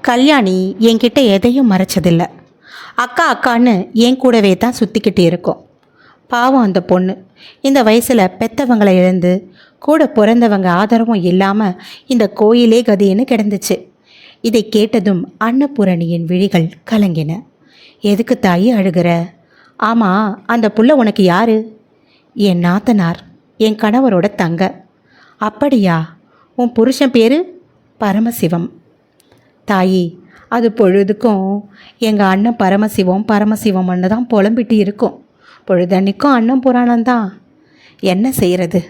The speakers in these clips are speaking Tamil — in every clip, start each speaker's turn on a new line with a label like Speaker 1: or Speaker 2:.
Speaker 1: கல்யாணி என்கிட்ட எதையும் மறைச்சதில்ல. அக்கா அக்கான்னு என் கூடவே தான் சுற்றிக்கிட்டு இருக்கோம். பாவம் அந்த பொண்ணு. இந்த வயசில் பெத்தவங்களை இழந்து கூட பிறந்தவங்க ஆதரவும் இல்லாமல் இந்த கோயிலே கதின்னு கிடந்துச்சு. இதை கேட்டதும் அன்னபூரணியின் விழிகள் கலங்கின. எதுக்கு தாயி அழுகிற? ஆமாம் அந்த புள்ள உனக்கு யாரு? என் நாத்தனார் என் கணவரோட தங்க. அப்படியா? உன் புருஷன் பேரு? பரமசிவம். தாயி அது பொழுதுக்கும் எங்கள் அண்ணன் பரமசிவம் பரமசிவம்னு தான் புலம்பிட்டு இருக்கும். பொழுதன்னைக்கும் அண்ணன் புராணம் தான். என்ன செய்கிறது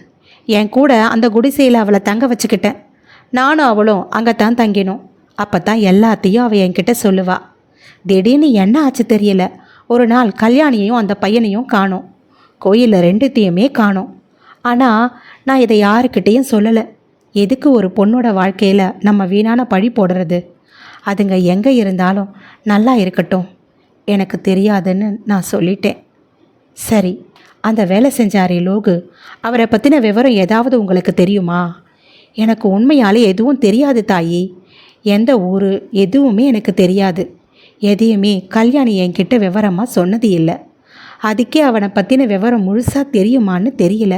Speaker 1: என் கூட அந்த குடிசையில் அவளை தங்க வச்சுக்கிட்டேன். நானும் அவளும் அங்கே தான் தங்கினோம். அப்போ தான் எல்லாத்தையும் அவள் என்கிட்ட சொல்லுவாள் திடீர்னு என்ன ஆச்சு தெரியல. ஒரு நாள் கல்யாணியையும் அந்த பையனையும் காணோம். கோயிலில் ரெண்டுத்தையுமே காணோம். ஆனால் நான் இதை யாருக்கிட்டேயும் சொல்லலை. எதுக்கு ஒரு பொண்ணோட வாழ்க்கையில் நம்ம வீணான பழி போடுறது? அதுங்க எங்கே இருந்தாலும் நல்லா இருக்கட்டும். எனக்கு தெரியாதுன்னு நான் சொல்லிட்டேன். சரி அந்த வேலை செஞ்சாரே லோகு அவரை பற்றின விவரம் ஏதாவது உங்களுக்கு தெரியுமா? எனக்கு உண்மையாலே எதுவும் தெரியாது தாயி. எந்த ஊர் எதுவுமே எனக்கு தெரியாது. எதையுமே கல்யாணி என்கிட்ட விவரமாக சொன்னது இல்லை. அதுக்கே அவனை பற்றின விவரம் முழுசாக தெரியுமான்னு தெரியல.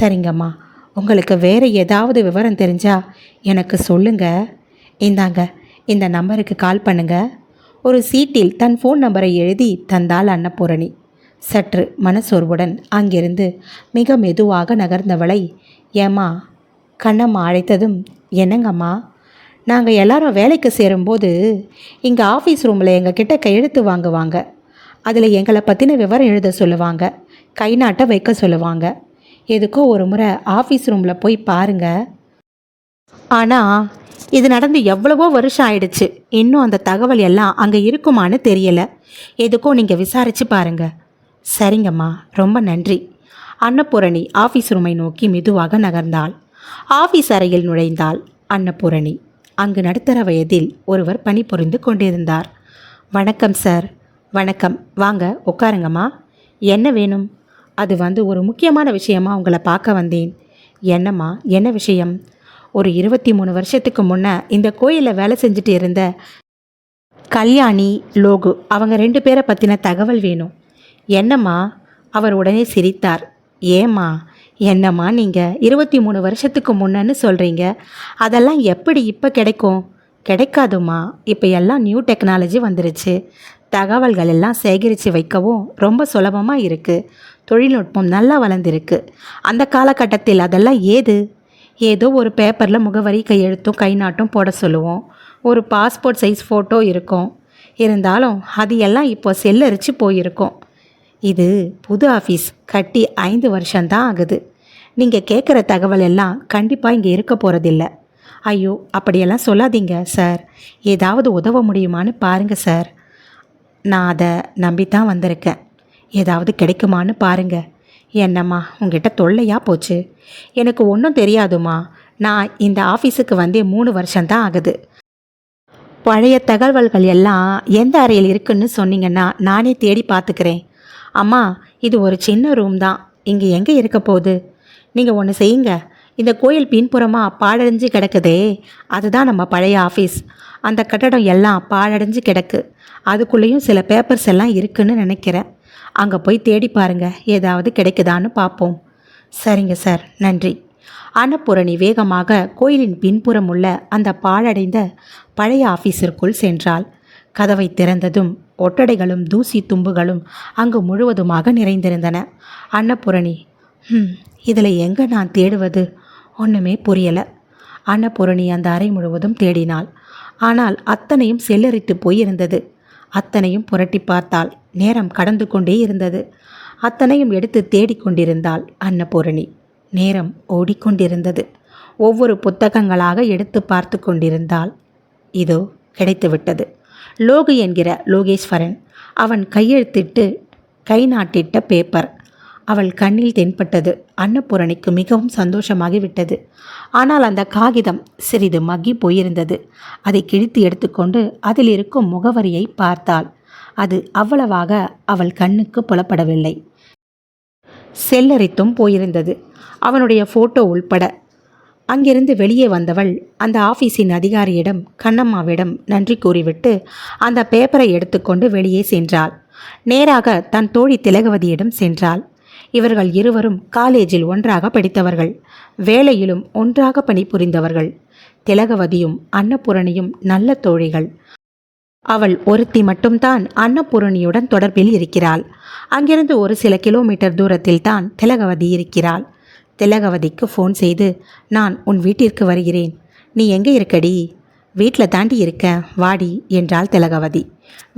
Speaker 1: சரிங்கம்மா உங்களுக்கு வேறு ஏதாவது விவரம் தெரிஞ்சால் எனக்கு சொல்லுங்க. இந்தாங்க இந்த நம்பருக்கு கால் பண்ணுங்க. ஒரு சீட்டில் தன் ஃபோன் நம்பரை எழுதி தந்தாள் அன்னபூரணி. சற்று மனசோர்வுடன் அங்கிருந்து மிக மெதுவாக நகர்ந்தவளை ஏம்மா கண்ணம்மா அழைத்ததும் என்னங்கம்மா? நாங்கள் எல்லாரும் வேலைக்கு சேரும்போது இங்கே ஆஃபீஸ் ரூமில் எங்கள் கிட்ட கையெழுத்து வாங்குவாங்க. அதில் எங்களை பற்றின விவரம் எழுத சொல்லுவாங்க. கை நாட்ட வைக்க சொல்லுவாங்க. எதுக்கோ ஒரு முறை ஆஃபீஸ் ரூமில் போய் பாருங்க. ஆனால் இது நடந்து எவ்வளவோ வருஷம் ஆயிடுச்சு. இன்னும் அந்த தகவல் எல்லாம் அங்கே இருக்குமான்னு தெரியல. எதுக்கோ நீங்கள் விசாரிச்சு பாருங்க. சரிங்கம்மா ரொம்ப நன்றி. அன்னபூரணி ஆஃபீஸ் ரூமை நோக்கி மெதுவாக நகர்ந்தாள். ஆஃபீஸ் அறையில் நுழைந்தாள் அன்னபூரணி. அங்கு நடுத்தர வயதில் ஒருவர் பணிபுரிந்து கொண்டிருந்தார். வணக்கம் சார். வணக்கம். வாங்க உட்காருங்கம்மா. என்ன வேணும்? அது வந்து ஒரு முக்கியமான விஷயமா உங்களை பார்க்க வந்தேன். என்னம்மா? என்ன விஷயம்? ஒரு இருபத்தி மூணு வருஷத்துக்கு முன்னே இந்த கோயிலில் வேலை செஞ்சுட்டு இருந்த கல்யாணி லோகு அவங்க ரெண்டு பேரை பற்றின தகவல் வேணும். என்னம்மா? அவர் உடனே சிரித்தார். ஏம்மா? என்னம்மா நீங்கள் இருபத்தி மூணு வருஷத்துக்கு முன்னன்னு சொல்கிறீங்க அதெல்லாம் எப்படி இப்போ கிடைக்கும்? கிடைக்காதும்மா. இப்போ எல்லாம் நியூ டெக்னாலஜி வந்துருச்சு. தகவல்கள் எல்லாம் சேகரித்து வைக்கவும் ரொம்ப சுலபமாக இருக்குது தொழில்நுட்பம் நல்லா வளர்ந்துருக்கு. அந்த காலகட்டத்தில் அதெல்லாம் ஏது? ஏதோ ஒரு பேப்பரில் முகவரி கையெழுத்தும் கை நாட்டும் போட சொல்லுவோம். ஒரு பாஸ்போர்ட் சைஸ் ஃபோட்டோ இருக்கும். இருந்தாலும் அது எல்லாம் இப்போ செல்லரிச்சு போயிருக்கோம். இது புது ஆஃபீஸ் கட்டி ஐந்து வருஷம்தான் ஆகுது. நீங்கள் கேட்குற தகவல் எல்லாம் கண்டிப்பாக இங்கே இருக்க போகிறதில்ல ஐயோ அப்படியெல்லாம் சொல்லாதீங்க சார். ஏதாவது உதவ முடியுமான்னு பாருங்கள் சார். நான் அதை நம்பித்தான் வந்திருக்கேன். ஏதாவது கிடைக்குமான்னு பாருங்கள் என்னம்மா உங்ககிட்ட தொல்லையாக போச்சு? எனக்கு ஒன்றும் தெரியாதுமா நான் இந்த ஆஃபீஸுக்கு வந்தே மூணு வருஷம்தான் ஆகுது. பழைய தகவல்கள் எல்லாம் எந்த அறையில் இருக்குன்னு சொன்னீங்கன்னா நானே தேடி பார்த்துக்கிறேன். அம்மா இது ஒரு சின்ன ரூம் தான். இங்கே எங்கே இருக்க போகுது? நீங்கள் ஒன்று செய்யுங்க. இந்த கோயில் பின்புறமாக பாழடைஞ்சு கிடக்குதே. அதுதான் நம்ம பழைய ஆஃபீஸ் அந்த கட்டடம் எல்லாம் பாழடைஞ்சு கிடக்கு. அதுக்குள்ளேயும் சில பேப்பர்ஸ் எல்லாம் இருக்குன்னு நினைக்கிறேன். அங்கே போய் தேடி பாருங்க ஏதாவது கிடைக்குதான்னு பார்ப்போம் சரிங்க சார். நன்றி. அன்னபூரணி வேகமாக கோயிலின் பின்புறம் உள்ள அந்த பாழடைந்த பழைய ஆஃபீஸிற்குள் சென்றாள். கதவை திறந்ததும் ஒட்டடைகளும் தூசி தும்புகளும் அங்கு முழுவதுமாக நிறைந்திருந்தன. அன்னபூரணி ம் இதில் எங்கே நான் தேடுவது? ஒன்றுமே புரியலை. அன்னபூரணி அந்த அறை முழுவதும் தேடினாள். ஆனால் அத்தனையும் செல்லரித்து போயிருந்தது. அத்தனையும் புரட்டி பார்த்தாள். நேரம் கடந்து கொண்டே இருந்தது. அத்தனையும் எடுத்து தேடிக்கொண்டிருந்தாள் அன்னபூரணி. நேரம் ஓடிக்கொண்டிருந்தது ஒவ்வொரு புத்தகங்களாக எடுத்து பார்த்து கொண்டிருந்தாள். இதோ கிடைத்துவிட்டது. லோகு என்கிற லோகேஸ்வரன் அவன் கையெழுத்திட்டு கை நாட்டிட்ட பேப்பர் அவள் கண்ணில் தென்பட்டது. அன்னபூரணிக்கு மிகவும் சந்தோஷமாகிவிட்டது. ஆனால் அந்த காகிதம் சிறிது மக்கி போயிருந்தது. அதை கிழித்து எடுத்துக்கொண்டு அதில் இருக்கும் முகவரியை பார்த்தாள். அது அவ்வளவாக அவள் கண்ணுக்கு புலப்படவில்லை. செல்லரித்தும் போயிருந்தது. அவனுடைய ஃபோட்டோ உள்பட. அங்கிருந்து வெளியே வந்தவள் அந்த ஆபீஸின் அதிகாரியிடம் கண்ணம்மாவிடம் நன்றி கூறிவிட்டு அந்த பேப்பரை எடுத்துக்கொண்டு வெளியே சென்றாள். நேராக தன் தோழி திலகவதியிடம் சென்றாள். இவர்கள் இருவரும் காலேஜில் ஒன்றாக படித்தவர்கள். வேலையிலும் ஒன்றாக பணிபுரிந்தவர்கள். திலகவதியும் அன்னபூரணியும் நல்ல தோழிகள். அவள் ஒருத்தி மட்டும்தான் அன்னபூரணியுடன் தொடர்பில் இருக்கிறாள். அங்கிருந்து ஒரு சில கிலோமீட்டர் தூரத்தில் தான் திலகவதி இருக்கிறாள். திலகவதிக்கு ஃபோன் செய்து நான் உன் வீட்டிற்கு வருகிறேன். நீ எங்கே இருக்கடி? வீட்டில் தாண்டி இருக்க வாடி என்றாள் திலகவதி.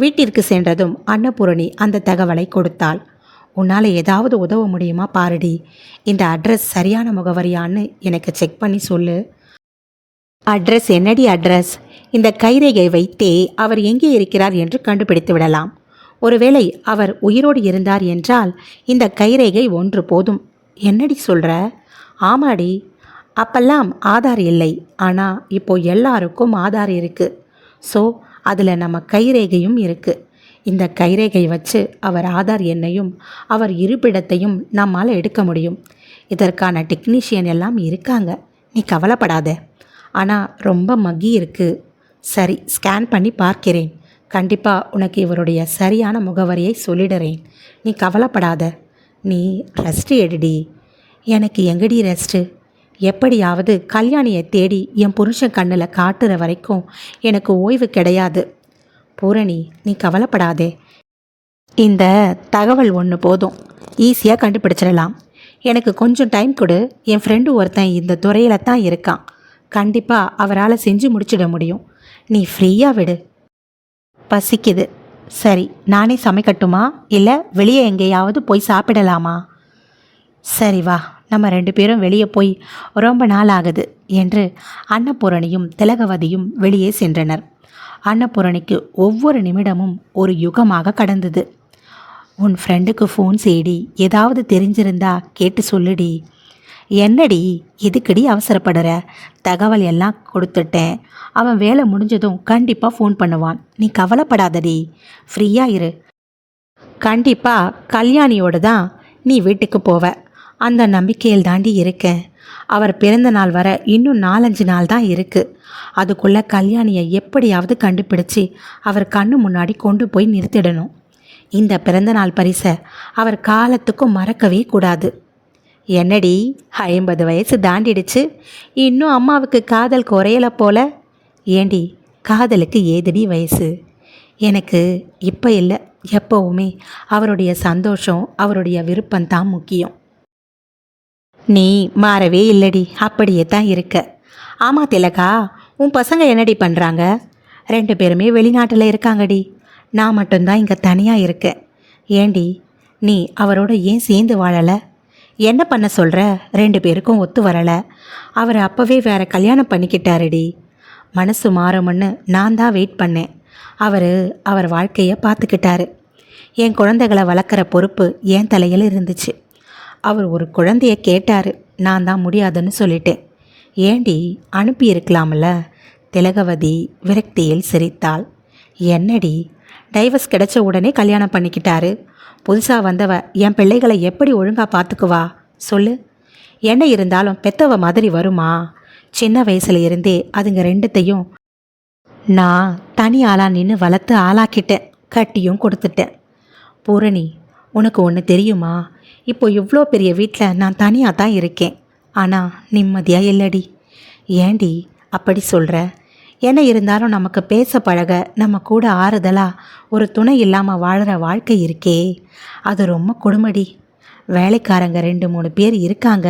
Speaker 1: வீட்டிற்கு சென்றதும் அன்னபூரணி அந்த தகவலை கொடுத்தாள். உன்னால் ஏதாவது உதவ முடியுமா பாருடி. இந்த அட்ரஸ் சரியான முகவரியான்னு எனக்கு செக் பண்ணி சொல்லு. அட்ரஸ் என்னடி அட்ரஸ்? இந்த கைரேகை வைத்தே அவர் எங்கே இருக்கிறார் என்று கண்டுபிடித்து விடலாம். ஒருவேளை அவர் உயிரோடு இருந்தார் என்றால் இந்த கைரேகை ஒன்று போதும். என்னடி சொல்கிற ஆமாடி. அப்பெல்லாம் ஆதார் இல்லை. ஆனால் இப்போ எல்லாருக்கும் ஆதார் இருக்குது ஸோ அதில் நம்ம கைரேகையும் இருக்குது இந்த கைரேகை வச்சு அவர் ஆதார் எண்ணையும் அவர் இருப்பிடத்தையும் நம்மால் எடுக்க முடியும். இதற்கான டெக்னீஷியன் எல்லாம் இருக்காங்க. நீ கவலைப்படாத. ஆனால் ரொம்ப மக்கி இருக்கு. சரி ஸ்கேன் பண்ணி பார்க்கிறேன். கண்டிப்பாக உனக்கு இவருடைய சரியான முகவரியை சொல்லிடுறேன். நீ கவலைப்படாத. நீ ரெஸ்ட் எடுடி. எனக்கு எங்கடி ரெஸ்ட்டு எப்படியாவது கல்யாணியை தேடி என் புருஷன் கண்ணில் காட்டுற வரைக்கும் எனக்கு ஓய்வு கிடையாது. பூரணி நீ கவலைப்படாதே. இந்த தகவல் ஒன்று போதும். ஈஸியாக கண்டுபிடிச்சிடலாம். எனக்கு கொஞ்சம் டைம் கொடு. என் ஃப்ரெண்டு ஒருத்தன் இந்த துறையில் தான் இருக்கான். கண்டிப்பாக அவரால் செஞ்சு முடிச்சிட முடியும். நீ ஃப்ரீயாக விடு. பசிக்குது. சரி நானே சமைக்கட்டுமா? இல்லை வெளியே எங்கேயாவது போய் சாப்பிடலாமா? சரி வா. நம்ம ரெண்டு பேரும் வெளியே போய் ரொம்ப நாள் ஆகுது என்று அன்னபூரணியும் திலகவதியும் வெளியே சென்றனர். அன்னபூரணிக்கு ஒவ்வொரு நிமிடமும் ஒரு யுகமாக கடந்தது. உன் ஃப்ரெண்டுக்கு ஃபோன் செய்டி. ஏதாவது தெரிஞ்சிருந்தா கேட்டு சொல்லுடி. என்னடி? எதுக்கடி அவசரப்படுற? தகவல் எல்லாம் கொடுத்துட்டேன். அவன் வேலை முடிஞ்சதும் கண்டிப்பாக ஃபோன் பண்ணுவான். நீ கவலைப்படாதடி. ஃப்ரீயாக இரு. கண்டிப்பாக கல்யாணியோடு தான் நீ வீட்டுக்கு போவ. அந்த நம்பிக்கையில் தாண்டி இருக்கேன். அவர் பிறந்த நாள் வர இன்னும் நாலஞ்சு நாள் தான் இருக்குது அதுக்குள்ளே கல்யாணியை எப்படியாவது கண்டுபிடிச்சி அவர் கண்ணு முன்னாடி கொண்டு போய் நிறுத்திடணும். இந்த பிறந்தநாள் பரிசை அவர் காலத்துக்கும் மறக்கவே கூடாது. என்னடி ஐம்பது வயசு தாண்டிடுச்சு. இன்னும் அம்மாவுக்கு காதல் குறையலை போல. ஏண்டி காதலுக்கு ஏதடி வயசு? எனக்கு இப்போ இல்லை எப்போவுமே அவருடைய சந்தோஷம் அவருடைய விருப்பம்தான் முக்கியம். நீ மாறவே இல்லடி அப்படியே தான் இருக்க. ஆமாம் திலகா உன் பசங்க என்னடி பண்ணுறாங்க ரெண்டு பேருமே வெளிநாட்டில் இருக்காங்கடி. நான் மட்டும்தான் இங்கே தனியாக இருக்கேன். ஏண்டி நீ அவரோட ஏன் சேர்ந்து வாழலை? என்ன பண்ண சொல்கிற ரெண்டு பேருக்கும் ஒத்து வரலை. அவர் அப்போவே வேற கல்யாணம் பண்ணிக்கிட்டாருடி. மனசு மாறும்னு நான் தான் வெயிட் பண்ணேன். அவர் அவர் வாழ்க்கையை பார்த்துக்கிட்டாரு. என் குழந்தைகளை வளர்க்குற பொறுப்பு என் தலையில் இருந்துச்சு. அவர் ஒரு குழந்தைய கேட்டார். நான் தான் முடியாதுன்னு சொல்லிட்டேன். ஏண்டி அனுப்பி இருக்கலாம்ல திலகவதி விரக்தியில் சிரித்தாள். என்னடி டைவர்ஸ் கிடைச்ச உடனே கல்யாணம் பண்ணிக்கிட்டாரு. புதுசாக வந்தவ என் பிள்ளைகளை எப்படி ஒழுங்காக பார்த்துக்குவா? சொல்லு. என்ன இருந்தாலும் பெத்தவ மாதிரி வருமா? சின்ன வயசுல இருந்தே அதுங்க ரெண்டுத்தையும் நான் தனி ஆளாக நின்று வளர்த்து ஆளாக்கிட்டேன். கட்டியும் கொடுத்துட்டேன். பூரணி உனக்கு ஒன்று தெரியுமா? இப்போ இவ்வளோ பெரிய வீட்டில் நான் தனியாக தான் இருக்கேன். ஆனால் நிம்மதியாக இல்லடி. ஏண்டி அப்படி சொல்கிற என்ன இருந்தாலும் நமக்கு பேச பழக நம்ம கூட ஆறுதலாக ஒரு துணை இல்லாமல் வாழ்கிற வாழ்க்கை இருக்கே. அது ரொம்ப கொடுமடி. வேலைக்காரங்க ரெண்டு மூணு பேர் இருக்காங்க.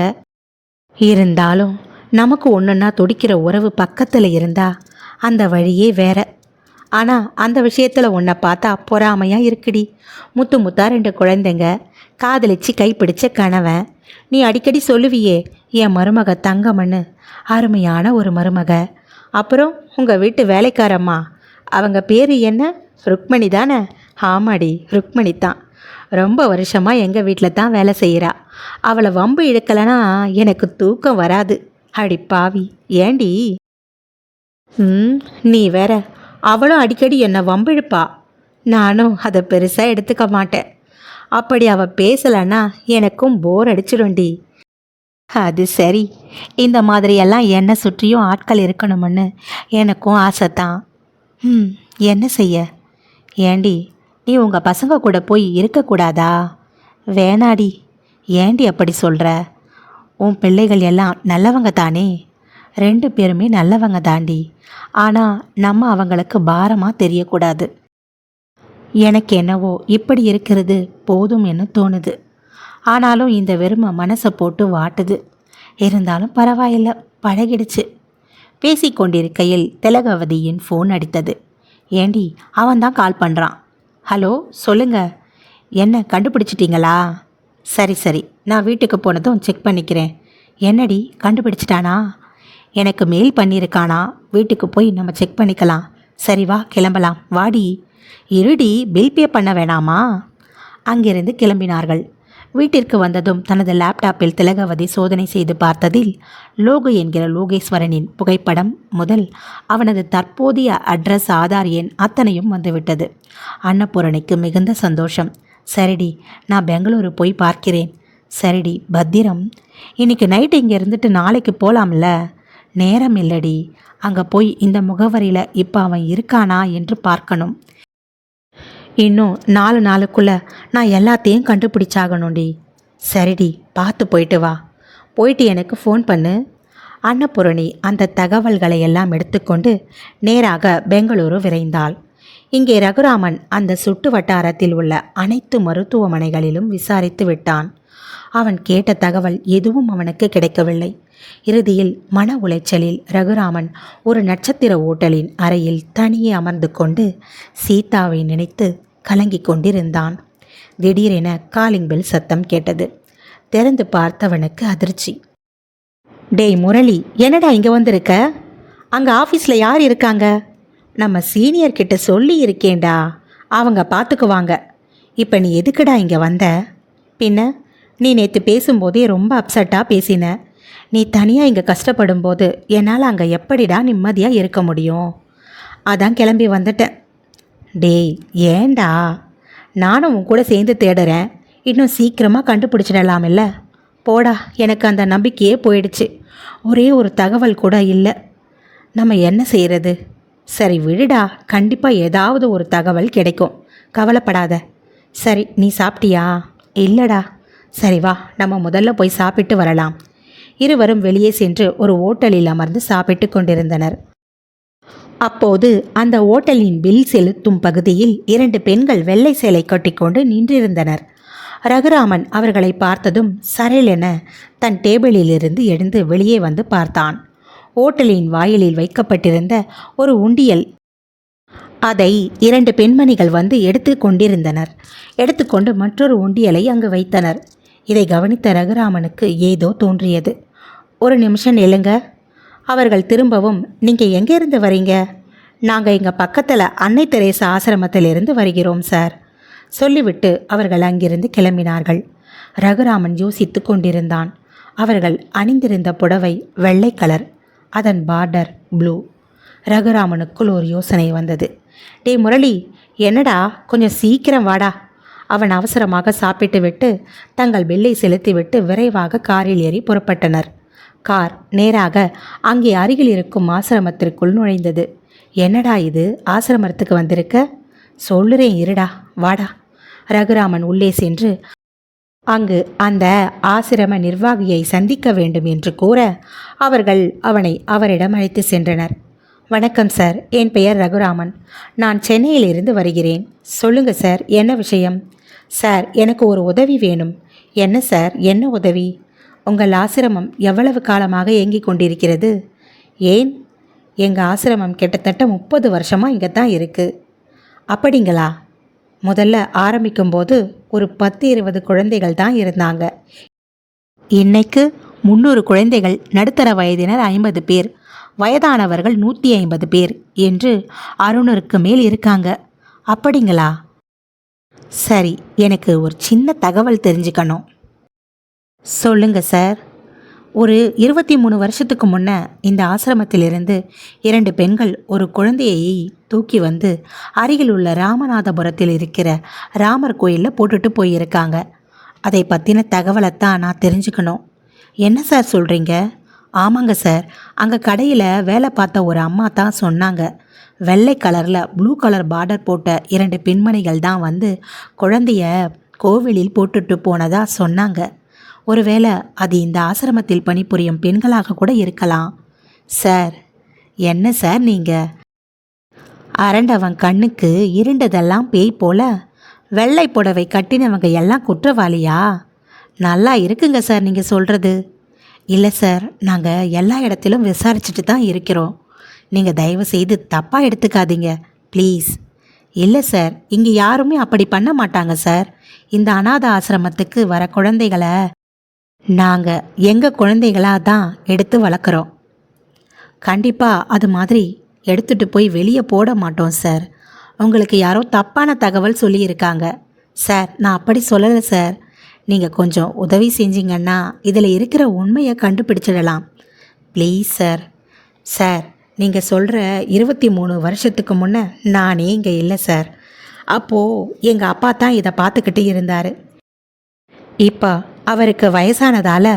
Speaker 1: இருந்தாலும் நமக்கு ஒன்றுன்னா துடிக்கிற உறவு பக்கத்தில் இருந்தால் அந்த வழியே வேற. ஆனால் அந்த விஷயத்தில் உன்னை பார்த்தா பொறாமையாக இருக்குடி. முத்து முத்தா ரெண்டு குழந்தைங்க. காதலிச்சு கைப்பிடிச்ச கணவன். நீ அடிக்கடி சொல்லுவியே என் மருமக தங்கம்னு அருமையான ஒரு மருமக. அப்புறம் உங்கள் வீட்டு வேலைக்காரம்மா. அவங்க பேர் என்ன? ருக்மணி தானே? ஆமாடி ருக்மணி தான். ரொம்ப வருஷமாக எங்கள் வீட்டில் தான் வேலை செய்கிறா அவளை வம்பு இழுக்கலைன்னா எனக்கு தூக்கம் வராது. அடி பாவி ஏண்டி? ம் நீ வேற. அவளும் அடிக்கடி என்னை வம்பிழுப்பா. நானும் அதை பெருசாக எடுத்துக்க மாட்டேன். அப்படி அவள் பேசலைன்னா எனக்கும் போர் அடிச்சிடும்டி. அது சரி. இந்த மாதிரியெல்லாம் என்னை சுற்றியும் ஆட்கள் இருக்கணும்னு எனக்கும் ஆசை தான் ம் என்ன செய்ய? ஏண்டி நீ உங்கள் பசங்க கூட போய் இருக்கக்கூடாதா வேணாடி. ஏண்டி அப்படி சொல்கிற உன் பிள்ளைகள் எல்லாம் நல்லவங்க தானே? ரெண்டு பேருமே நல்லவங்க தாண்டி. ஆனால் நம்ம அவங்களுக்கு பாரமாக தெரியக்கூடாது. எனக்கு என்னவோ இப்படி இருக்கிறது போதும் என்று தோணுது. ஆனாலும் இந்த வெறுமை மனசை போட்டு வாட்டுது. இருந்தாலும் பரவாயில்ல பழகிடுச்சு. பேசிக்கொண்டிருக்கையில் திலகவதியின் ஃபோன் அடித்தது. ஏண்டி அவன் தான் கால் பண்ணுறான் ஹலோ சொல்லுங்க. என்ன கண்டுபிடிச்சிட்டீங்களா? சரி சரி நான் வீட்டுக்கு போனதும் செக் பண்ணிக்கிறேன். என்னடி கண்டுபிடிச்சிட்டானா? எனக்கு மெயில் பண்ணியிருக்கானா? வீட்டுக்கு போய் நம்ம செக் பண்ணிக்கலாம். சரி வா கிளம்பலாம். வாடி. இருடி பில் பே பண்ண வேணாமா? அங்கிருந்து கிளம்பினார்கள். வீட்டிற்கு வந்ததும் தனது லேப்டாப்பில் திலகவதி சோதனை செய்து பார்த்ததில் லோகு என்கிற லோகேஸ்வரனின் புகைப்படம் முதல் அவனது தற்போதைய அட்ரஸ் ஆதார் எண் அத்தனையும் வந்துவிட்டது. அன்னபூரணிக்கு மிகுந்த சந்தோஷம். சரிடி நான் பெங்களூரு போய் பார்க்கிறேன். சரிடி பத்திரம். இன்னைக்கு நைட் இங்கே இருந்துட்டு நாளைக்கு போகலாம்ல நேரம் இல்லடி. அங்கே போய் இந்த முகவரியில் இப்போ அவன் இருக்கானா என்று பார்க்கணும். இன்னும் நாலு நாளுக்குள்ள நான் எல்லாத்தையும் கண்டுபிடிச்சாகணும்டி. சரிடி பார்த்து போயிட்டு வா. போயிட்டு எனக்கு ஃபோன் பண்ணு. அன்னபூரணி அந்த தகவல்களை எல்லாம் எடுத்துக்கொண்டு நேராக பெங்களூரு விரைந்தாள். இங்கே ரகுராமன் அந்த சுட்டு வட்டாரத்தில் உள்ள அனைத்து மருத்துவமனைகளிலும் விசாரித்து விட்டான். அவன் கேட்ட தகவல் எதுவும் அவனுக்கு கிடைக்கவில்லை. இறுதியில் மன உளைச்சலில் ரகுராமன் ஒரு நட்சத்திர ஓட்டலின் அறையில் தனியே அமர்ந்து கொண்டு சீதாவை நினைத்து கலங்கிக் கொண்டிருந்தான். திடீரென காலிங் பெல் சத்தம் கேட்டது. திறந்து பார்த்தவனுக்கு அதிர்ச்சி. டேய் முரளி என்னடா இங்கே வந்திருக்க? அங்கே ஆஃபீஸில் யார் இருக்காங்க? நம்ம சீனியர் கிட்ட சொல்லி இருக்கேன்டா. அவங்க பார்த்துக்குவாங்க இப்போ நீ எதுக்குடா இங்கே வந்த? பின்ன நீ நேற்று பேசும்போதே ரொம்ப அப்செட்டாக பேசின. நீ தனியாக இங்கே கஷ்டப்படும் போது என்னால் அங்கே எப்படிடா நிம்மதியாக இருக்க முடியும்? அதான் கிளம்பி வந்துட்டேன். டேய் ஏன்டா? நானும் உன் கூட சேர்ந்து தேடுறேன். இன்னும் சீக்கிரமாக கண்டுபிடிச்சிடலாமில்ல? போடா எனக்கு அந்த நம்பிக்கையே போயிடுச்சு. ஒரே ஒரு தகவல் கூட இல்லை. நம்ம என்ன செய்கிறது சரி விடுடா. கண்டிப்பாக ஏதாவது ஒரு தகவல் கிடைக்கும். கவலைப்படாத. சரி நீ சாப்பிட்டியா? இல்லைடா. சரி வா. நம்ம முதல்ல போய் சாப்பிட்டு வரலாம். இருவரும் வெளியே சென்று ஒரு ஓட்டலில் அமர்ந்து சாப்பிட்டு கொண்டிருந்தனர். அப்போது அந்த ஓட்டலின் பில் செலுத்தும் பகுதியில் இரண்டு பெண்கள் வெள்ளை சேலை கட்டிக்கொண்டு நின்றிருந்தனர். ரகுராமன் அவர்களை பார்த்ததும் சரளென தன் டேபிளிலிருந்து எழுந்து வெளியே வந்து பார்த்தான். ஓட்டலின் வாயிலில் வைக்கப்பட்டிருந்த ஒரு உண்டியல் அதை இரண்டு பெண்மணிகள் வந்து எடுத்து கொண்டிருந்தனர். எடுத்துக்கொண்டு மற்றொரு உண்டியலை அங்கு வைத்தனர். இதை கவனித்த ரகுராமனுக்கு ஏதோ தோன்றியது. ஒரு நிமிஷம் நில்லுங்க அவர்கள் திரும்பவும் நீங்கள் எங்கேருந்து வரீங்க? நாங்கள் எங்கள் பக்கத்தில் அன்னை தெரேசா ஆசிரமத்திலிருந்து வருகிறோம் சார். சொல்லிவிட்டு அவர்கள் அங்கிருந்து கிளம்பினார்கள். ரகுராமன் யோசித்து கொண்டிருந்தான். அவர்கள் அணிந்திருந்த புடவை வெள்ளை கலர் அதன் பார்டர் ப்ளூ. ரகுராமனுக்குள் ஒரு யோசனை வந்தது. டே முரளி என்னடா கொஞ்சம் சீக்கிரம் வாடா. அவன் அவசரமாக சாப்பிட்டுவிட்டு தங்கள் பில்லை செலுத்திவிட்டு விரைவாக காரில் ஏறி புறப்பட்டனர். கார் நேராக அங்கே அருகில் இருக்கும் ஆசிரமத்திற்குள் நுழைந்தது. என்னடா இது? ஆசிரமத்துக்கு வந்திருக்க? சொல்லுறேன் இருடா வாடா. ரகுராமன் உள்ளே சென்று அங்கு அந்த ஆசிரம நிர்வாகியை சந்திக்க வேண்டும் என்று கூற அவர்கள் அவனை அவரிடம் அழைத்து சென்றனர். வணக்கம் சார். என் பெயர் ரகுராமன். நான் சென்னையிலிருந்து வருகிறேன். சொல்லுங்க சார். என்ன விஷயம்? சார் எனக்கு ஒரு உதவி வேணும். என்ன சார்? என்ன உதவி? உங்கள் ஆசிரமம் எவ்வளவு காலமாக இயங்கிக் கொண்டிருக்கிறது? ஏன்? எங்கள் ஆசிரமம் கிட்டத்தட்ட முப்பது வருஷமாக இங்கே தான் இருக்குது அப்படிங்களா? முதல்ல ஆரம்பிக்கும்போது ஒரு பத்து இருபது குழந்தைகள் தான் இருந்தாங்க. இன்னைக்கு முந்நூறு குழந்தைகள் நடுத்தர வயதினர் ஐம்பது பேர் வயதானவர்கள் நூற்றி ஐம்பது பேர் என்று அறுநூறுக்கு மேல் இருக்காங்க. அப்படிங்களா? சரி எனக்கு ஒரு சின்ன தகவல் தெரிஞ்சுக்கணும். சொல்லுங்க சார். ஒரு இருபத்தி மூணு வருஷத்துக்கு முன்ன இந்த ஆசிரமத்திலிருந்து இரண்டு பெண்கள் ஒரு குழந்தையை தூக்கி வந்து அருகில் உள்ள ராமநாதபுரத்தில் இருக்கிற ராமர் கோயிலில் போட்டுட்டு போயிருக்காங்க. அதை பற்றின தகவலை தான் நான் தெரிஞ்சுக்கணும். என்ன சார் சொல்கிறீங்க ஆமாங்க சார். அங்கே கடையில் வேலை பார்த்த ஒரு அம்மா தான் சொன்னாங்க. வெள்ளை கலரில் ப்ளூ கலர் பார்டர் போட்ட இரண்டு பெண்மணிகள் தான் வந்து குழந்தைய கோவிலில் போட்டுட்டு போனதாக சொன்னாங்க. ஒருவேளை அது இந்த ஆசிரமத்தில் பணிபுரியும் பெண்களாக கூட இருக்கலாம். சார் என்ன சார் நீங்கள் அரண்டவன் கண்ணுக்கு இருண்டதெல்லாம் பேய் போல வெள்ளை புடவை கட்டினவங்க எல்லாம் குற்றவாளியா? நல்லா இருக்குங்க சார் நீங்கள் சொல்கிறது இல்லை சார் நாங்கள் எல்லா இடத்திலும் விசாரிச்சுட்டு தான் இருக்கிறோம். நீங்கள் தயவு செய்து தப்பாக எடுத்துக்காதீங்க ப்ளீஸ். இல்லை சார் இங்கே யாருமே அப்படி பண்ண மாட்டாங்க சார். இந்த அனாத ஆசிரமத்துக்கு வர குழந்தைகளை நாங்கள் எங்கள் குழந்தைகளாக தான் எடுத்து வளர்க்குறோம். கண்டிப்பாக அது மாதிரி எடுத்துகிட்டு போய் வெளியே போட மாட்டோம் சார். உங்களுக்கு யாரோ தப்பான தகவல் சொல்லியிருக்காங்க. சார் நான் அப்படி சொல்லலை சார். நீங்கள் கொஞ்சம் உதவி செஞ்சீங்கன்னா இதில் இருக்கிற உண்மையை கண்டுபிடிச்சிடலாம். Please sir. சார் நீங்கள் சொல்கிற இருபத்தி மூணு வருஷத்துக்கு முன்னே நானே இங்கே இல்லை சார். அப்போது எங்கள் அப்பா தான் இதை பார்த்துக்கிட்டு இருந்தார். இப்போ அவருக்கு வயசானதால்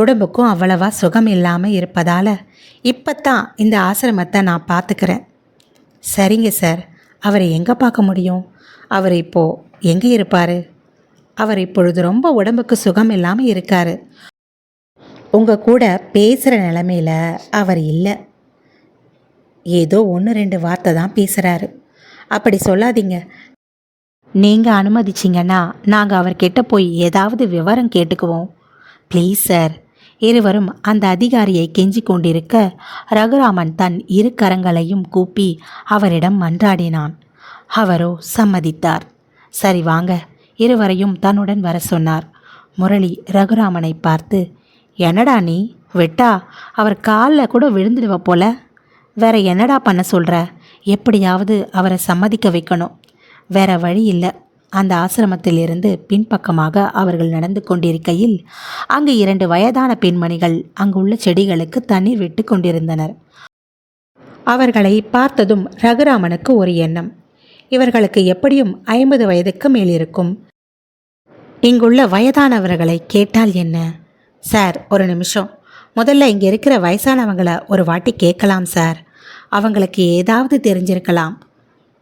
Speaker 1: உடம்புக்கும் அவ்வளவா சுகம் இல்லாமல் இருப்பதால் இப்போ தான் இந்த ஆசிரமத்தை நான் பார்த்துக்கிறேன். சரிங்க சார். அவரை எங்கே பார்க்க முடியும்? அவர் இப்போது எங்கே இருப்பார்? அவர் இப்பொழுது ரொம்ப உடம்புக்கு சுகம் இல்லாமல் இருக்கார். உங்கள் கூட பேசுகிற நிலமையில அவர் இல்லை. ஏதோ ஒன்று ரெண்டு வார்த்தை தான் பேசுகிறாரு அப்படி சொல்லாதீங்க. நீங்கள் அனுமதிச்சிங்கன்னா நாங்கள் அவர்கிட்ட போய் ஏதாவது விவரம் கேட்டுக்குவோம். ப்ளீஸ் சார் இருவரும் அந்த அதிகாரியை கெஞ்சி கொண்டிருக்க ரகுராமன் தன் இரு கரங்களையும் கூப்பி அவரிடம் மன்றாடினான். அவரோ சம்மதித்தார். சரி வாங்க. இருவரையும் தன்னுடன் வர சொன்னார். முரளி ரகுராமனை பார்த்து என்னடா நீ? வெட்டா? அவர் காலில் கூட விழுந்துடுவ போல. வேற என்னடா பண்ண சொல்கிற எப்படியாவது அவரை சம்மதிக்க வைக்கணும். வேற வழி இல்லை. அந்த ஆசிரமத்திலிருந்து பின்பக்கமாக அவர்கள் நடந்து கொண்டிருக்கையில் அங்கு இரண்டு வயதான பெண்மணிகள் அங்குள்ள செடிகளுக்கு தண்ணீர் விட்டு கொண்டிருந்தனர். அவர்களை பார்த்ததும் ரகுராமனுக்கு ஒரு எண்ணம். இவர்களுக்கு எப்படியும் ஐம்பது வயதுக்கு மேல் இருக்கும். இங்குள்ள வயதானவர்களை கேட்டால் என்ன? சார் ஒரு நிமிஷம். முதல்ல இங்கே இருக்கிற வயசானவங்களை ஒரு வாட்டி கேட்கலாம் சார். அவங்களுக்கு ஏதாவது தெரிஞ்சிருக்கலாம்.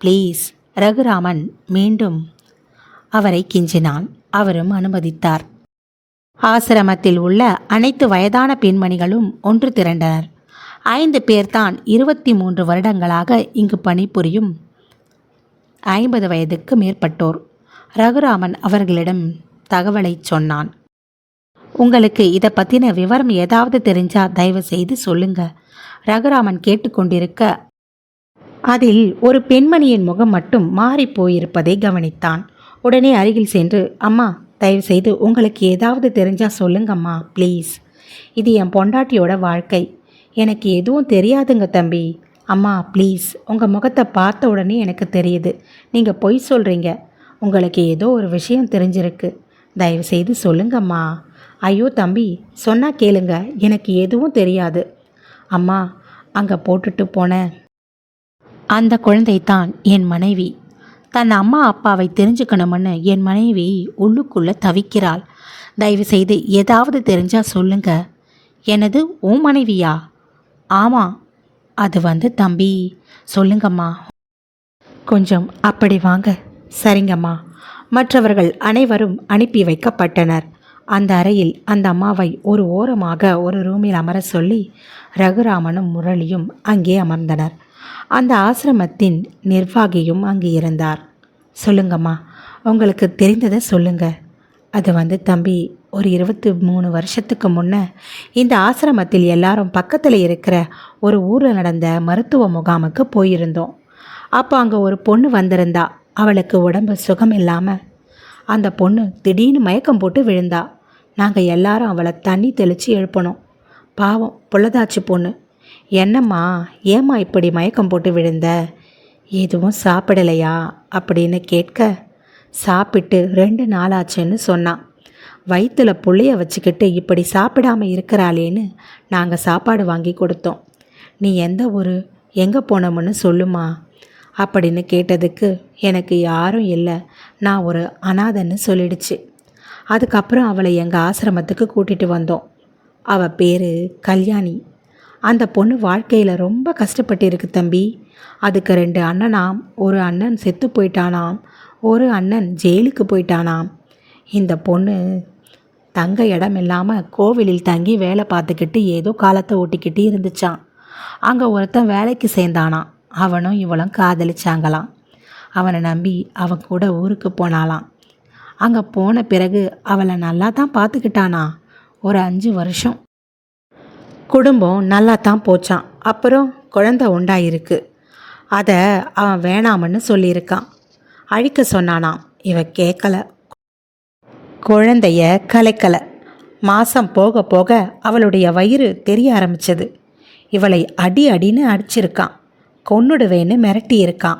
Speaker 1: ப்ளீஸ். ரகுராமன் மீண்டும் அவரை கிஞ்சினான். அவரும் அனுமதித்தார். ஆசிரமத்தில் உள்ள அனைத்து வயதான பெண்மணிகளும் ஒன்று திரண்டனர். ஐந்து பேர்தான் இருபத்தி மூன்று வருடங்களாக இங்கு பணிபுரியும் ஐம்பது வயதுக்கு மேற்பட்டோர். ரகுராமன் அவர்களிடம் தகவலை சொன்னான். உங்களுக்கு இதை பற்றின விவரம் ஏதாவது தெரிஞ்சால் தயவு செய்து சொல்லுங்க. ரகுராமன் கேட்டுக்கொண்டிருக்க அதில் ஒரு பெண்மணியின் முகம் மட்டும் மாறி போயிருப்பதை கவனித்தான். உடனே அருகில் சென்று அம்மா தயவு செய்து உங்களுக்கு ஏதாவது தெரிஞ்சா சொல்லுங்கம்மா ப்ளீஸ் இது என் பொண்டாட்டியோட வாழ்க்கை. எனக்கு எதுவும் தெரியாதுங்க தம்பி. அம்மா ப்ளீஸ் உங்கள் முகத்தை பார்த்த உடனே எனக்கு தெரியுது. நீங்கள் பொய் சொல்கிறீங்க உங்களுக்கு ஏதோ ஒரு விஷயம் தெரிஞ்சிருக்கு. தயவு செய்து சொல்லுங்கம்மா. ஐயோ தம்பி சொன்னால் கேளுங்க. எனக்கு எதுவும் தெரியாது. அம்மா அங்கே போட்டுட்டு போனேன். அந்த குழந்தை தான் என் மனைவி. தன் அம்மா அப்பாவை தெரிஞ்சுக்கணும்னு என் மனைவி உள்ளுக்குள்ளே தவிக்கிறாள். தயவு செய்து ஏதாவது தெரிஞ்சால் சொல்லுங்க. எனது உன் மனைவியா? ஆமாம் அது வந்து தம்பி. சொல்லுங்கம்மா. கொஞ்சம் அப்படி வாங்க. சரிங்கம்மா. மற்றவர்கள் அனைவரும் அனுப்பி வைக்கப்பட்டனர். அந்த அறையில் அந்த அம்மாவை ஒரு ஓரமாக ஒரு ரூமில் அமர சொல்லி ரகுராமனும் முரளியும் அங்கே அமர்ந்தனர். அந்த ஆசிரமத்தின் நிர்வாகியும் அங்கே இருந்தார். சொல்லுங்கம்மா உங்களுக்கு தெரிந்ததை சொல்லுங்க. அது வந்து தம்பி ஒரு இருபத்தி மூணு வருஷத்துக்கு முன்னே இந்த ஆசிரமத்தில் எல்லாரும் பக்கத்தில் இருக்கிற ஒரு ஊரில் நடந்த மருத்துவ முகாமுக்கு போயிருந்தோம். அப்போ அங்கே ஒரு பொண்ணு வந்திருந்தா அவளுக்கு உடம்பு சுகம் இல்லாமல் அந்த பொண்ணு திடீர்னு மயக்கம் போட்டு விழுந்தா. நாங்கள் எல்லாரும் அவளை தண்ணி தெளித்து எழுப்பணும் பாவம் பொள்ளதாச்சி பொண்ணு. என்னம்மா ஏம்மா இப்படி மயக்கம் போட்டு விழுந்த? எதுவும் சாப்பிடலையா? அப்படின்னு கேட்க சாப்பிட்டு ரெண்டு நாளாச்சுன்னு சொன்னான். வயிற்றுல புள்ளைய வச்சுக்கிட்டு இப்படி சாப்பிடாம இருக்கிறாளேன்னு நாங்கள் சாப்பாடு வாங்கி கொடுத்தோம். நீ எந்த ஊர்? எங்கே போனோம்னு சொல்லுமா? அப்படின்னு கேட்டதுக்கு எனக்கு யாரும் இல்லை. நான் ஒரு அனாதைன்னு சொல்லிடுச்சு. அதுக்கப்புறம் அவளை எங்கள் ஆசிரமத்துக்கு கூட்டிகிட்டு வந்தோம். அவள் பேர் கல்யாணி. அந்த பொண்ணு வாழ்க்கையில் ரொம்ப கஷ்டப்பட்டு இருக்கு தம்பி. அதுக்கு ரெண்டு அண்ணனாம் ஒரு அண்ணன் செத்து போயிட்டானாம் ஒரு அண்ணன் ஜெயிலுக்கு போயிட்டானாம். இந்த பொண்ணு தங்க இடம் இல்லாமல் கோவிலில் தங்கி வேலை பார்த்துக்கிட்டு ஏதோ காலத்தை ஓட்டிக்கிட்டு இருந்துச்சான் அங்கே ஒருத்தன் வேலைக்கு சேர்ந்தானாம். அவனும் இவளும் காதலிச்சாங்களாம். அவனை நம்பி அவன் கூட ஊருக்கு போனாலாம் அங்கே போன பிறகு அவளை நல்லா தான் பார்த்துக்கிட்டானா ஒரு அஞ்சு வருஷம். குடும்பம் நல்லா தான் போச்சான் அப்புறம் குழந்தை உண்டாயிருக்கு. அதை அவன் வேணாமன்னு சொல்லியிருக்கான். அழிக்க சொன்னானாம். இவ கேட்கல குழந்தைய கலைக்கலை. மாதம் போக போக அவளுடைய வயிறு தெரிய ஆரம்பிச்சது. இவளை அடி அடின்னு அடிச்சிருக்கான். கொன்னுடுவேன்னு மிரட்டியிருக்கான்.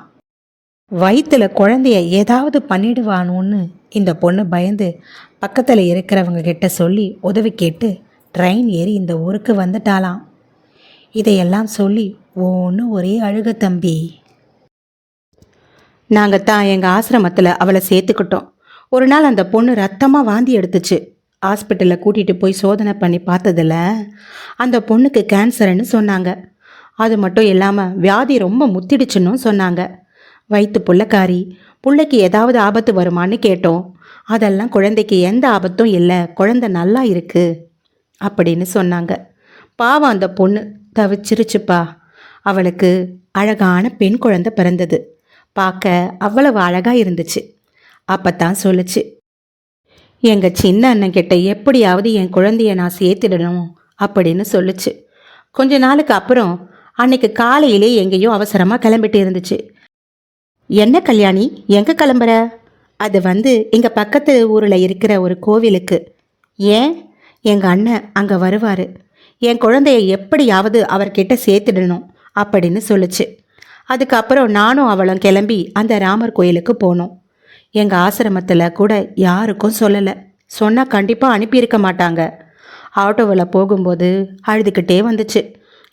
Speaker 1: வயிற்றுல குழந்தைய ஏதாவது பண்ணிடுவானோன்னு இந்த பொண்ணு பயந்து பக்கத்தில் இருக்கிறவங்க கிட்ட சொல்லி உதவி கேட்டு ட்ரெயின் ஏறி இந்த ஊருக்கு வந்துட்டாளாம். இதையெல்லாம் சொல்லி ஒன்று ஒரே அழுக தம்பி. நாங்கள் தான் எங்கள் ஆசிரமத்தில் அவளை சேர்த்துக்கிட்டோம். ஒரு நாள் அந்த பொண்ணு ரத்தமாக வாந்தி எடுத்துச்சு. ஹாஸ்பிட்டலில் கூட்டிகிட்டு போய் சோதனை பண்ணி பார்த்ததில் அந்த பொண்ணுக்கு கேன்சர்னு சொன்னாங்க. அது மட்டும் இல்லாமல் வியாதி ரொம்ப முத்திடுச்சுன்னு சொன்னாங்க. வயிற்று புள்ளக்காரி பிள்ளைக்கு ஏதாவது ஆபத்து வருமான்னு கேட்டோம். அதெல்லாம் குழந்தைக்கு எந்த ஆபத்தும் இல்லை குழந்தை நல்லா இருக்குது அப்படின்னு சொன்னாங்க. பாவம் அந்த பொண்ணு. தவிச்சிருச்சுப்பா. அவளுக்கு அழகான பெண் குழந்தை பிறந்தது. பார்க்க அவ்வளவு அழகாக இருந்துச்சு. அப்பத்தான் சொல்லுச்சு. எங்கள் சின்ன அண்ணன் கிட்ட எப்படியாவது என் குழந்தைய நான் சேர்த்திடணும் அப்படின்னு சொல்லுச்சு. கொஞ்ச நாளுக்கு அப்புறம் அன்னைக்கு காலையிலே எங்கேயோ அவசரமாக கிளம்பிட்டு இருந்துச்சு. என்ன கல்யாணி? எங்கே கிளம்புற? அது வந்து எங்கள் பக்கத்து ஊரில் இருக்கிற ஒரு கோவிலுக்கு. ஏன்? எங்கள் அண்ணன் அங்கே வருவார். என் குழந்தைய எப்படியாவது அவர்கிட்ட சேர்த்துடணும் அப்படின்னு சொல்லுச்சு. அதுக்கப்புறம் நானும் அவளும் கிளம்பி அந்த ராமர் கோயிலுக்கு போனோம். எங்கள் ஆசிரமத்தில் கூட யாருக்கும் சொல்லலை. சொன்னால் கண்டிப்பாக அனுப்பியிருக்க மாட்டாங்க. ஆட்டோவில் போகும்போது அழுதுகிட்டே வந்துச்சு.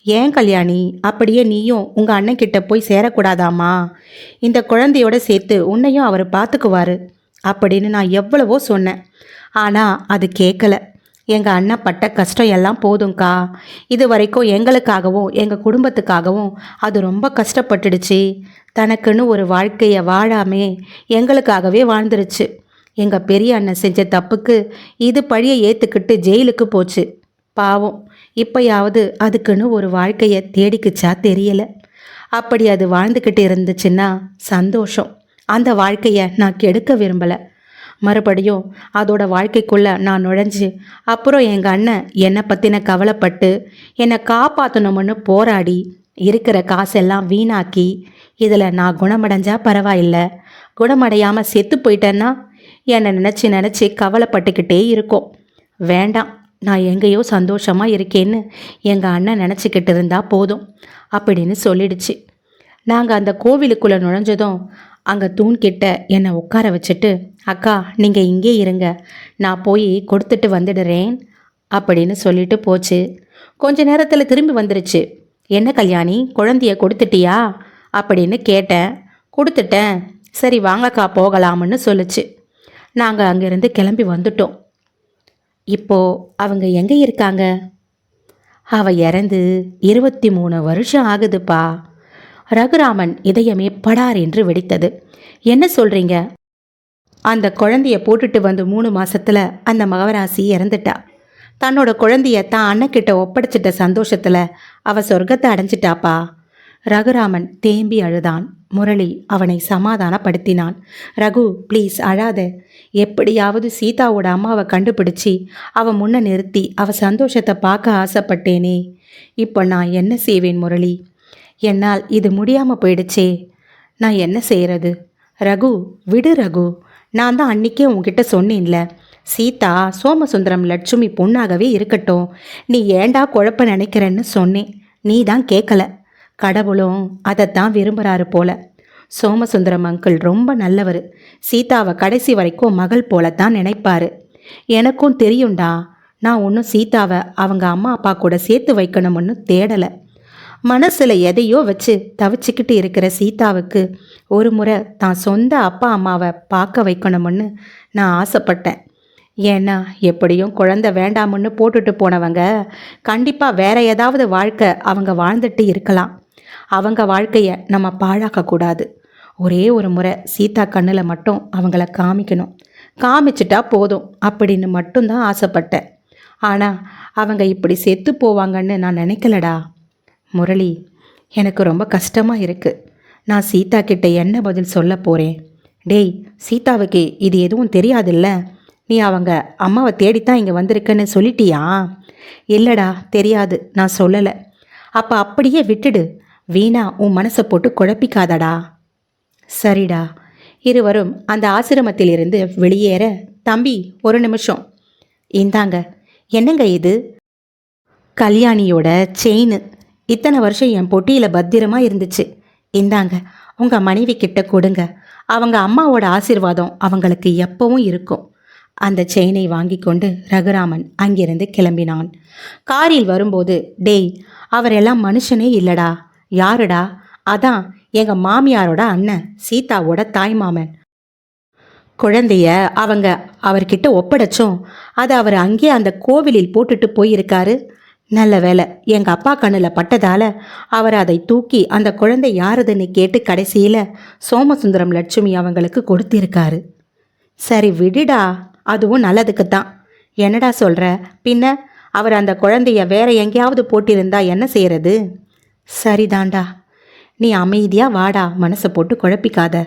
Speaker 1: ஏன் கல்யாணி அப்படியே நீயும் உங்கள் அண்ணன் கிட்ட போய் சேரக்கூடாதாமா இந்த குழந்தையோட சேர்த்து உன்னையும் அவர் பார்த்துக்குவாரு அப்படின்னு நான் எவ்வளவோ சொன்னேன். ஆனால் அது கேட்கல எங்கள் அண்ணன் பட்ட கஷ்டம் எல்லாம் போதும்க்கா. இது வரைக்கும் எங்களுக்காகவும் எங்கள் குடும்பத்துக்காகவும் அது ரொம்ப கஷ்டப்பட்டுடுச்சு. தனக்குன்னு ஒரு வாழ்க்கையை வாழாமே எங்களுக்காகவே வாழ்ந்துருச்சு. எங்கள் பெரிய அண்ணன் செஞ்ச தப்புக்கு இது பழியை ஏற்றுக்கிட்டு ஜெயிலுக்கு போச்சு. பாவம். இப்பயாவது அதுக்குன்னு ஒரு வாழ்க்கையை தேடிக்குச்சா தெரியல. அப்படி அது வாழ்ந்துக்கிட்டு இருந்துச்சுன்னா சந்தோஷம். அந்த வாழ்க்கையை நான் கெடுக்க விரும்பலை. மறுபடியும் அதோட வாழ்க்கைக்குள்ளே நான் நுழைஞ்சு அப்புறம் எங்கள் அண்ணன் என்னை பற்றின கவலைப்பட்டு என்னை காப்பாற்றணும்னு போராடி இருக்கிற காசெல்லாம் வீணாக்கி இதில் நான் குணமடைஞ்சா பரவாயில்ல. குணமடையாமல் செத்து போயிட்டேன்னா என்னை நினச்சி நினச்சி கவலைப்பட்டுக்கிட்டே இருக்கும். வேண்டாம் நான் எங்கேயோ சந்தோஷமாக இருக்கேன்னு எங்கள் அண்ணன் நினச்சிக்கிட்டு இருந்தால் போதும் அப்படின்னு சொல்லிடுச்சு. நாங்கள் அந்த கோவிலுக்குள்ளே நுழைஞ்சதும் அங்கே தூண்கிட்ட என்னை உட்கார வச்சுட்டு அக்கா நீங்கள் இங்கே இருங்க. நான் போய் கொடுத்துட்டு வந்துடுறேன். அப்படின்னு சொல்லிட்டு போச்சு. கொஞ்ச நேரத்தில் திரும்பி வந்துருச்சு. என்ன கல்யாணி குழந்தைய கொடுத்துட்டியா? அப்படின்னு கேட்டேன். கொடுத்துட்டேன். சரி வாங்கக்கா போகலாம்னு சொல்லுச்சு. நாங்கள் அங்கேருந்து கிளம்பி வந்துட்டோம். இப்போது அவங்க எங்கே இருக்காங்க? அவ இறந்து இருபத்தி மூணு வருஷம் ஆகுதுப்பா. ரகுராமன் இதயமே படார் என்று வெடித்தது. என்ன சொல்றீங்க? அந்த குழந்தைய போட்டுட்டு வந்து மூணு மாசத்துல அந்த மகவராசி இறந்துட்டா. தன்னோட குழந்தைய தான் அண்ணக்கிட்ட ஒப்படைச்சிட்ட சந்தோஷத்துல அவ சொர்க்கத்தை அடைஞ்சிட்டாப்பா. ரகுராமன் தேம்பி அழுதான். முரளி அவனை சமாதானப்படுத்தினான். ரகு ப்ளீஸ் அழாத. எப்படியாவது சீதாவோட அம்மாவை கண்டுபிடிச்சி அவ முன்ன நிறுத்தி அவ சந்தோஷத்தை பார்க்க ஆசைப்பட்டேனே. இப்போ நான் என்ன செய்வேன் முரளி? என்னால் இது முடியாமல் போயிடுச்சே. நான் என்ன செய்கிறது ரகு விடு ரகு. நான் தான் அன்றைக்கே உங்ககிட்ட சொன்னேன்ல. சீதா சோமசுந்தரம் லட்சுமி பொண்ணாகவே இருக்கட்டும். நீ ஏண்டா குழப்ப நினைக்கிறேன்னு சொன்னேன். நீ தான் கேட்கல கடவுளும் அதைத்தான் விரும்புகிறாரு போல. சோமசுந்தரம் அங்கிள் ரொம்ப நல்லவர். சீதாவை கடைசி வரைக்கும் மகள் போல தான் நினைப்பாரு. எனக்கும் தெரியும்டா. நான் ஒன்றும் சீதாவை அவங்க அம்மா அப்பா கூட சேர்த்து வைக்கணும்னு தேடலை. மனசில் எதையோ வச்சு தவிச்சுக்கிட்டு இருக்கிற சீதாவுக்கு ஒரு முறை தான் சொந்த அப்பா அம்மாவை பார்க்க வைக்கணும்னு நான் ஆசைப்பட்டேன். ஏன்னா எப்படியும் குழந்தை வேண்டாமுன்னு போட்டுட்டு போனவங்க கண்டிப்பாக வேற ஏதாவது வாழ்க்கை அவங்க வாழ்ந்துட்டு இருக்கலாம். அவங்க வாழ்க்கையை நம்ம பாழாக்கக்கூடாது ஒரே ஒரு முறை சீதா கண்ணில் மட்டும் அவங்கள காமிக்கணும். காமிச்சிட்டா போதும் அப்படின்னு மட்டும்தான் ஆசைப்பட்டேன். ஆனால் அவங்க இப்படி செத்து போவாங்கன்னு நான் நினைக்கலடா. முரளி எனக்கு ரொம்ப கஷ்டமாக இருக்குது நான் சீதா கிட்ட என்ன பதில் சொல்ல போகிறேன் டேய் சீதாவுக்கு இது எதுவும் தெரியாதுல்ல? நீ அவங்க அம்மாவை தேடித்தான் இங்கே வந்திருக்கன்னு சொல்லிட்டியா? இல்லைடா தெரியாது. நான் சொல்லலை. அப்போ அப்படியே விட்டுடு. வீணா உன் மனசை போட்டு குழப்பிக்காதடா. சரிடா. இருவரும் அந்த ஆசிரமத்திலிருந்து வெளியேற தம்பி ஒரு நிமிஷம். இந்தாங்க. என்னங்க இது? கல்யாணியோட செயின். இத்தனை வருஷம் என் பொட்டியில் பத்திரமா இருந்துச்சு. இந்தாங்க உங்கள் மனைவி கிட்ட கொடுங்க. அவங்க அம்மாவோட ஆசிர்வாதம் அவங்களுக்கு எப்பவும் இருக்கும். அந்த செயினை வாங்கி கொண்டு ரகுராமன் அங்கிருந்து கிளம்பினான். காரில் வரும்போது டேய் அவரெல்லாம் மனுஷனே இல்லடா. யாருடா? அதான் எங்கள் மாமியாரோட அண்ணன் சீதாவோட தாய்மாமன் குழந்தைய அவங்க அவர்கிட்ட ஒப்படைச்சோம் அதை அவர் அங்கேயே அந்த கோவிலில் போட்டுட்டு போயிருக்காரு. நல்ல வேலை எங்க அப்பா கண்ணில் பட்டதால அவர் அதை தூக்கி அந்த குழந்தை யாருதுன்னு கேட்டு கடைசியில் சோமசுந்தரம் லட்சுமி அவங்களுக்கு கொடுத்திருக்காரு. சரி விடுடா. அதுவும் நல்லதுக்கு தான். என்னடா சொல்ற? பின்ன அவர் அந்த குழந்தைய வேற எங்கேயாவது போட்டிருந்தா என்ன செய்யறது? சரிதாண்டா. நீ அமைதியா வாடா. மனசை போட்டு குழப்பிக்காத.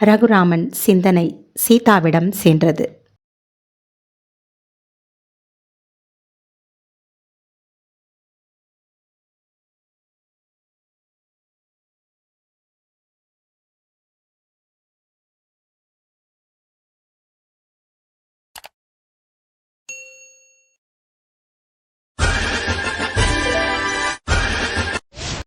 Speaker 1: ரகுராமன் சிந்தனை சீதாவிடம் சென்றது.